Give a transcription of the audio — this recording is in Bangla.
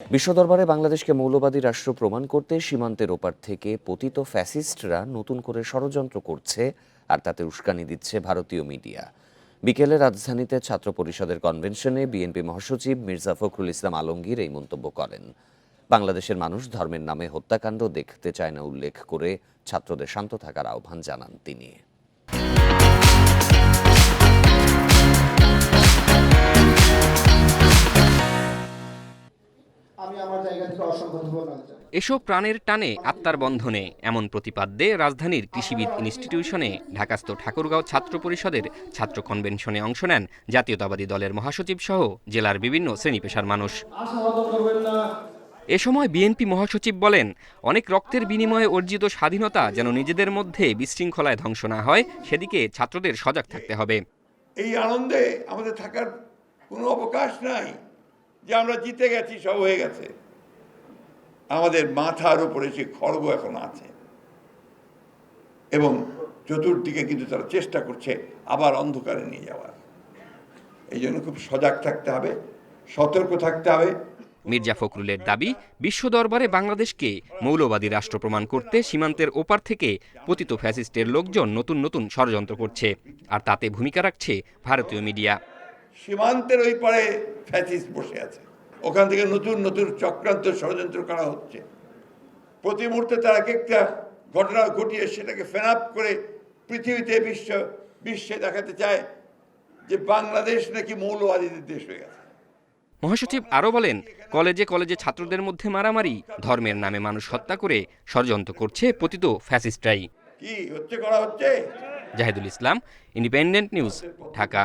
বিশ্ব দরবারে বাংলাদেশকে মৌলবাদী রাষ্ট্র প্রমাণ করতে সীমান্তের ওপার থেকে পতিত ফ্যাসিস্টরা নতুন করে ষড়যন্ত্র করছে আর তাতে উস্কানি দিচ্ছে ভারতীয় মিডিয়া। বিকেলে রাজধানীতে ছাত্র পরিষদের কনভেনশনে বিএনপি মহাসচিব মির্জা ফখরুল ইসলাম আলমগীর এই মন্তব্য করেন। বাংলাদেশের মানুষ ধর্মের নামে হত্যাকাণ্ড দেখতে চায় না উল্লেখ করে ছাত্রদের শান্ত থাকার আহ্বান জানান তিনি। জায়গা থেকে অসংখ্য ধন্যবাদ এসব প্রাণের টানে আত্মার বন্ধনে এমন প্রতিপাদ্যে রাজধানীর কৃষিবিদ ইনস্টিটিউশনে ঢাকাস্থ ঠাকুরগাঁও ছাত্র পরিষদের ছাত্র কনভেনশনে অংশ নেন জাতীয়তাবাদী দলের মহাসচিব সহ জেলার বিভিন্ন শ্রেণি পেশার মানুষ। এ সময় বিএনপি মহাসচিব বলেন অনেক রক্তের বিনিময়ে অর্জিত স্বাধীনতা যেন নিজেদের মধ্যে বিশৃঙ্খলায় ধ্বংস না হয় সেদিকে ছাত্রদের সজাগ থাকতে হবে। এই আনন্দে আমাদের থাকার কোনো অবকাশ নাই যে আমরা জিতে গেছি সব হয়ে গেছে। আমাদের মাথার উপরে সে খড়গ এখন আছে। এবং চতুর্দিকে কিন্তু তারা চেষ্টা করছে আবার অন্ধকারে নিয়ে যাওয়ার। এই জন্য খুব সজাগ থাকতে হবে সতর্ক থাকতে হবে। মির্জা ফখরুলের দাবি বিশ্ব দরবারে বাংলাদেশকে মৌলবাদী রাষ্ট্র প্রমাণ করতে সীমান্তের ওপার থেকে পতিত ফ্যাসিস্টের লোকজন নতুন নতুন ষড়যন্ত্র করছে আর তাতে ভূমিকা রাখছে ভারতীয় মিডিয়া। সীমান্তের ওই পারে ফ্যাসিস বসে আছে। ওখান থেকে নতুন নতুন চক্রান্ত ষড়যন্ত্র করা হচ্ছে। প্রতি মুহূর্তে তারা এক একটা ঘটনা ঘটিয়ে সেটাকে ফেনাপ করে পৃথিবীতে বিশ্ব বিশ্বে দেখাতে চায় যে বাংলাদেশ নাকি মৌলবাদীদের দেশ হয়ে গেছে। মহাসচিব আরও বলেন কলেজে কলেজে ছাত্রদের মধ্যে মারামারি ধর্মের নামে মানুষ হত্যা করে ষড়যন্ত্র করছে পতিত ফ্যাসিস্টরাই। কি হচ্ছে করা হচ্ছে? Zahidul Islam independent news Dhaka.